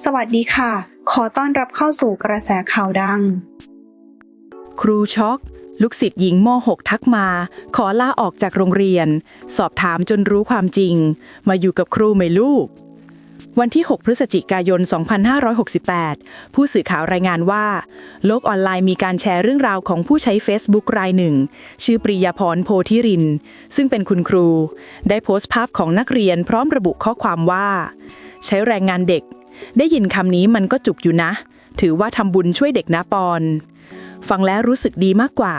สวัสดีค่ะ ขอต้อนรับเข้าสู่กระแสข่าวดัง ครูช็อก ลูกศิษย์หญิงม .6 ทักมา ขอลาออกจากโรงเรียน สอบถามจนรู้ความจริง มาอยู่กับครูไหมลูก วันที่ 6 พฤศจิกายน 2568 ผู้สื่อข่าวรายงานว่า โลกออนไลน์มีการแชร์เรื่องราวของผู้ใช้ Facebook รายหนึ่ง ชื่อปริยาพรโพธิริน ซึ่งเป็นคุณครู ได้โพสต์ภาพของนักเรียนพร้อมระบุข้อความว่า ใช้แรงงานเด็ก ได้ยินคำนี้มันก็จุกอยู่นะ ถือว่าทำบุญช่วยเด็กนะปอน ฟังแล้วรู้สึกดีมากกว่า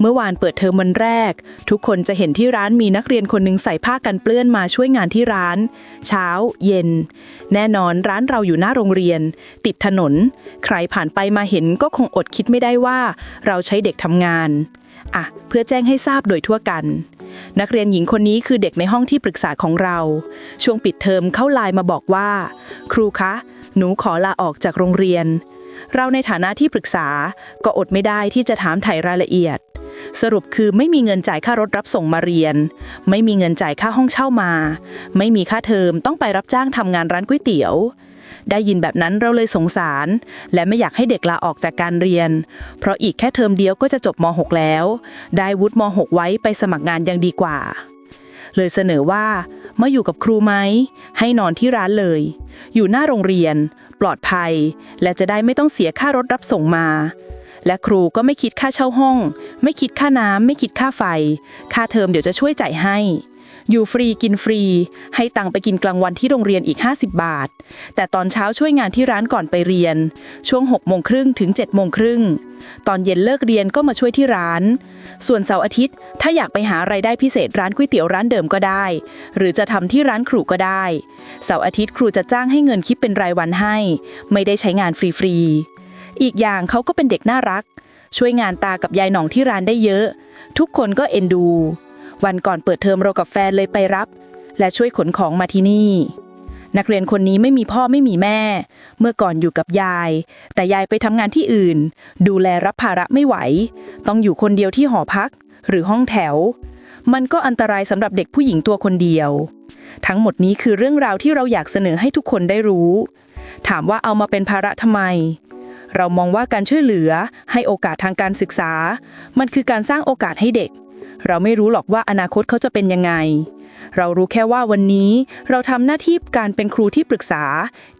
เมื่อวานเปิดเทอมวันแรก ทุกคนจะเห็นที่ร้านมีนักเรียนคนหนึ่งใส่ผ้ากันเปื้อนมาช่วยงานที่ร้าน เช้า เย็น แน่นอนร้านเราอยู่หน้าโรงเรียน ติดถนน ใครผ่านไปมาเห็นก็คงอดคิดไม่ได้ว่า เราใช้เด็กทำงานอะเพื่อแจ้งให้ทราบโดยทั่วกัน นักเรียนหญิงคนนี้คือเด็กในห้องที่ปรึกษาของเรา ช่วงปิดเทอมเข้าไลน์มาบอกว่า ครูคะ หนูขอลาออกจากโรงเรียน เราในฐานะที่ปรึกษาก็อดไม่ได้ที่จะถามไถ่รายละเอียด สรุปคือไม่มีเงินจ่ายค่ารถรับส่งมาเรียน ไม่มีเงินจ่ายค่าห้องเช่ามา ไม่มีค่าเทอมต้องไปรับจ้างทำงานร้านก๋วยเตี๋ยว ได้ยินแบบนั้นเราเลยสงสาร และไม่อยากให้เด็กลาออกจากการเรียน เพราะอีกแค่เทอมเดียวก็จะจบม .6 แล้ว ได้วุฒิม .6 ไว้ไปสมัครงานยังดีกว่า เลยเสนอว่ามาอยู่กับครูไหม ให้นอนที่ร้านเลย อยู่หน้าโรงเรียน ปลอดภัย และจะได้ไม่ต้องเสียค่ารถรับส่งมา และครูก็ไม่คิดค่าเช่าห้อง ไม่คิดค่าน้ำไม่คิดค่าไฟ ค่าเทอมเดี๋ยวจะช่วยจ่ายให้ อยู่ฟรีกินฟรี ให้ตังไปกินกลางวันที่โรงเรียนอีก 50 บาท แต่ตอนเช้าช่วยงานที่ร้านก่อนไปเรียน ช่วง6โมงครึ่งถึง7โมงครึ่ง ตอนเย็นเลิกเรียนก็มาช่วยที่ร้าน ส่วนเสาร์อาทิตย์ ถ้าอยากไปหาไรายได้พิเศษร้านก๋วยเตี๋ยวร้านเดิมก็ได้ หรือจะทำที่ร้านครูก็ได้ เสาร์อาทิตย์ครูจะจ้างให้เงินคิดเป็นรายวันให้ ไม่ได้ใช้งานฟรีๆ อีกอย่างเขาก็เป็นเด็กน่ารัก ช่วยงานตากับยายหน่องที่ร้านได้เยอะ ทุกคนก็เอ็นดู วันก่อนเปิดเทอมเรากับแฟนเลยไปรับ และช่วยขนของมาที่นี่ นักเรียนคนนี้ไม่มีพ่อไม่มีแม่ เมื่อก่อนอยู่กับยาย แต่ยายไปทำงานที่อื่น ดูแลรับภาระไม่ไหว ต้องอยู่คนเดียวที่หอพัก หรือห้องแถว มันก็อันตรายสำหรับเด็กผู้หญิงตัวคนเดียว ทั้งหมดนี้คือเรื่องราวที่เราอยากเสนอให้ทุกคนได้รู้ ถามว่าเอามาเป็นภาระทำไมเรามองว่าการช่วยเหลือให้โอกาสทางการศึกษา มันคือการสร้างโอกาสให้เด็ก เราไม่รู้หรอกว่าอนาคตเขาจะเป็นยังไง เรารู้แค่ว่าวันนี้เราทำหน้าที่การเป็นครูที่ปรึกษา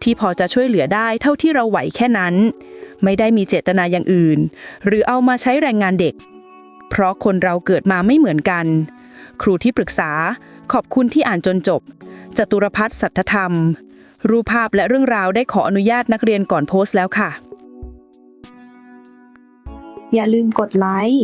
ที่พอจะช่วยเหลือได้เท่าที่เราไหวแค่นั้น ไม่ได้มีเจตนาอย่างอื่น หรือเอามาใช้แรงงานเด็ก เพราะคนเราเกิดมาไม่เหมือนกัน ครูที่ปรึกษา ขอบคุณที่อ่านจนจบ จตุรพัฒน์สัทธธรรม รูปภาพและเรื่องราวได้ขออนุญาตนักเรียนก่อนโพสต์แล้วค่ะ อย่าลืมกดไลค์